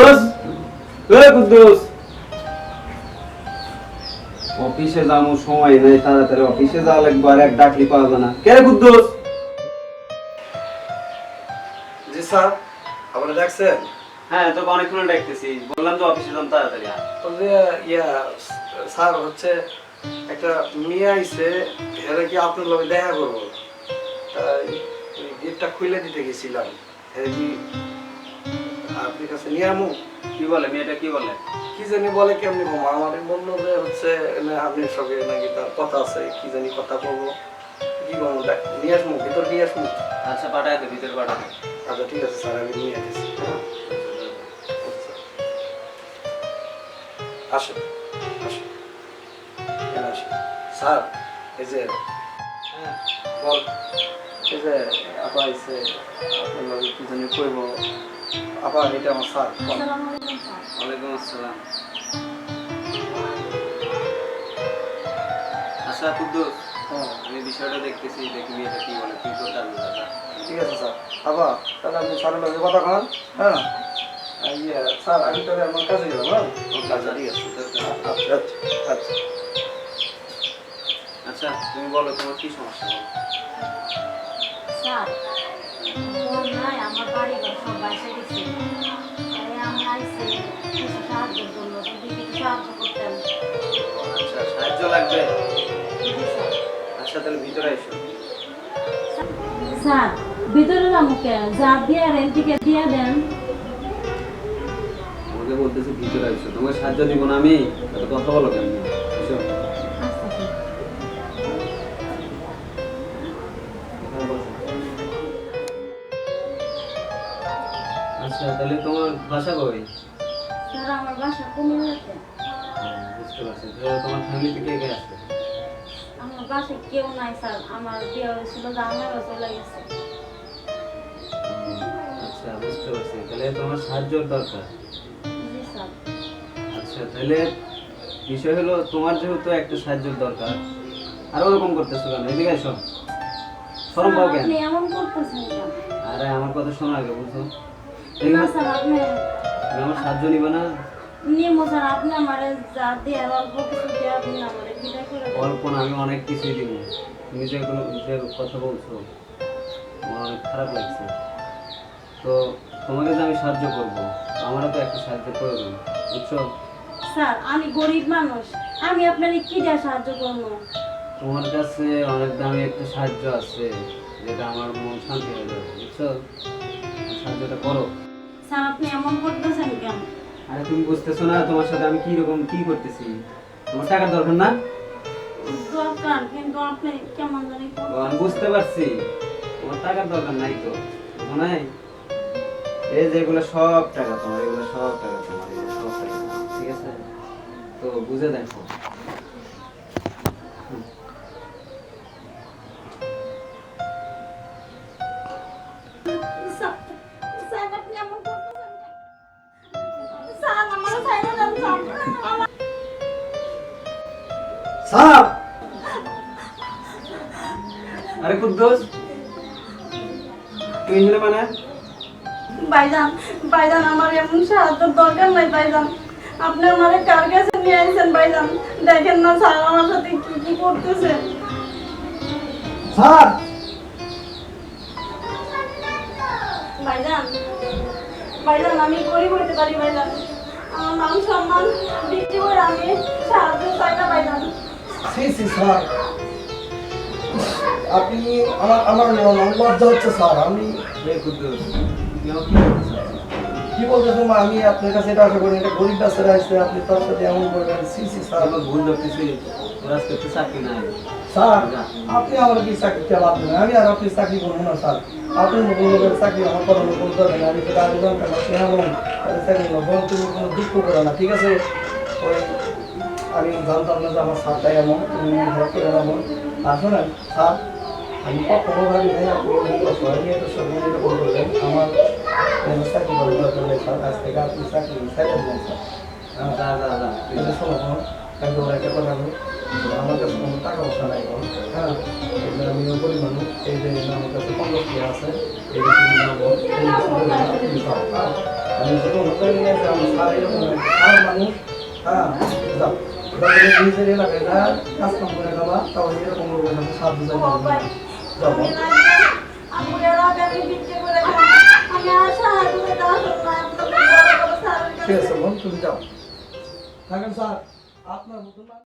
কুদ্দুস? ওই কুদ্দুস। অফিসে যাব সময় নেই তাড়াতাড়ি অফিসে যাওয়া লাগবে আর এক ডাকলি পাওয়া না। কে রে কুদ্দুস? জি স্যার আপনি ডাকছেন? হ্যাঁ তোকে অনেকক্ষণ ডাকতেছি। বললাম তো অফিসে যাম তাড়াতাড়ি। বলছে ইয়া স্যার হচ্ছে একটা মেয়ে আইছে এরা কি আপনার লগে দেখা করব? তাই গেটটা খুলে দিতে গেছিলাম। এরা কি আপনার কাছে নিয়ে আমু। কি বলে মেয়েটা কি বলে? কি জানি বলে কেমনি ঘুমা আমার বলল যে হচ্ছে না, আপনার সঙ্গে নাকি তার কথা আছে কি জানি কথা বলব। কি বলব? নিয়ে আসমু ভিতর নিয়ে আসমু। আচ্ছা পাঠায় দে ভিতরে পাঠায় দে। আচ্ছা ঠিক আছে স্যার আমি নিয়ে আসছি হ্যাঁ? আসুন আসুন আসুন স্যার এই যে হ্যাঁ বল। এই যে আপা এসে আপনার কি জানি কইব। আপা এটা আমার স্যার ওয়ালাইকুম আসসালাম। আচ্ছা কুদ্দুস হ্যাঁ। আমি বিষয়টা দেখতেছি দেখি মেয়েটা কি বলে তুই তো তার ঠিক আছে স্যার। আপা তাহলে আপনি স্যারের লগে কথা কন হ্যাঁ? ইয়ে স্যার আমি তাহলে আমার কাছে গেলাম হ্যাঁ? আচ্ছা ঠিক আছে আচ্ছা আচ্ছা আচ্ছা। আচ্ছা তুমি বলো তোমার কি সমস্যা? স্যার আচ্ছা সাহায্য লাগবে? জি আচ্ছা তাহলে ভিতরে এসো। স্যার ভিতরে আমাকে যা দিয়ে রেন্টিকে দিয়ে দেন। আমাকে বলতেছে ভিতরে এসো। তোমাকে সাহায্য দিব না আমি? কথা বলো কেন? এসো। আচ্ছা তাহলে তোমার ভাষা কই স্যার আমার বাসা কমে গেছে হ্যাঁ, বুঝতে পারছি। তাহলে তোমার ফ্যামিলিতে কে কে আছে? আমার বাসায় কেউ নাই স্যার আমার বিয়ে হয়েছিল জামাইও চলে গেছে। আচ্ছা বুঝতে পারছি। তাহলে তোমার সাহায্যর দরকার। জি স্যার। আচ্ছা তাহলে বিষয় হলো তোমার যেহেতু একটা সাহায্যের দরকার আর ওরকম করতেছো কেন? এদিকে এসো। সরম পাও কেন? আপনি এমন করতেছেন কেন? আরে আমার কথা শোনা আগে বুঝছ? না স্যার আপনি আমার সাহায্য নিবে না? স্যার আপনি আমার যা দিয়ে অল্প কিছু দিয়ে আপনি আমার বিদায় করে অল্প না আমি অনেক দিব। তুমি যে কোনো যে কথা বলছো। আমার অনেক খারাপ লাগছে। তো তোমাকে যে আমি সাহায্য করব আমারও তো একটা সাহায্য প্রয়োজন বুঝছ? স্যার আমি গরিব মানুষ। আমি আপনার কি দিয়ে সাহায্য করব? তোমার কাছে অনেক দামি একটা সাহায্য আছে যেটা আমার মন শান্তি হয়ে যাবে বুঝছ? সাহায্যটা করো। স্যার আপনি এমন করতেছেন কেন? আরে তুমি বুঝতেছো না তোমার সাথে আমি কি রকম কি করতেছি? তোমার টাকার দরকার না? দরকার কিন্তু আপনি কেমন জানি আমি বুঝতে পারছি। তোমার টাকার দরকার নাই তো বুঝো নাই এই যেগুলো সব টাকা তোমার এগুলো সব টাকা তোমার এগুলো সব টাকা তোমার, ঠিক আছে? তো বুঝে দেখো। স্যার আরে কুদ্দোস! তুই এখানে মানে? ভাইজান ভাইজান আমার এমন সাহায্যের দরকার নাই ভাইজান। আপনি আমার কার কাছে নিয়ে আসছেন ভাইজান? দেখেন না স্যার আমার সাথে কি কি করতেছে? স্যার ভাইজান ভাইজান আমি গরিব হইতে পারি ভাইজান। আমার মান সম্মান বিক্রি করে আমি সাহায্য চাই না ভাইজান। সি সি স্যার। আপনি আমার আমার লজ্জা হচ্ছে স্যার আমি কি বলতেছো মা? আমি আপনার কাছে এটা আশা করি এটা গরিব বাচ্চারা আসছে আপনি তার সাথে এমন করবেন সি সি স্যার। আমার ভুল ধরতেছি স্যার আপনি আমার কি চাকরি কে বাদ দেবেন আমি আর আপনি চাকরি করব না স্যার। আপনার মতো লোকের চাকরি আমার কথা মতো করতে না আমি সেটা আবেদন কেন এমন চাকরি না তুমি কোনো দুঃখ করো না ঠিক আছে? ওই আমি জানতাম না যে আমার স্যারটাই এমন করে এমন। আসলে স্যার, আমি কখনো ভাবি নাই আপনি সবাই তো সব নিয়ে এরকম করবেন আমার চাকরি দরকার নেই স্যার? আজ থেকে আপনি চাকরি ছেড়ে দেন, স্যার। যা যা যা এটা শোনো আমি তোমার একটা কথা বলি। আমার কাছে কোনো টাকা পয়সা নাই এখন হ্যাঁ? এই আমি গরিব মানুষ, এই যে আমার কাছে পঞ্চাশ টাকা আছে, এই যে তুমি হ্যাঁ? আমি যত হোটেল নিয়ে আসি আমার স্যার এরকম খারাপ মানুষ হ্যাঁ নিজের এলাকায় না কাজ কাম করে খাবা তাহলে এরকম লোকের সাথে সাহায্য স্যারের ঠিক আছে বোন তুমি আপনার মতন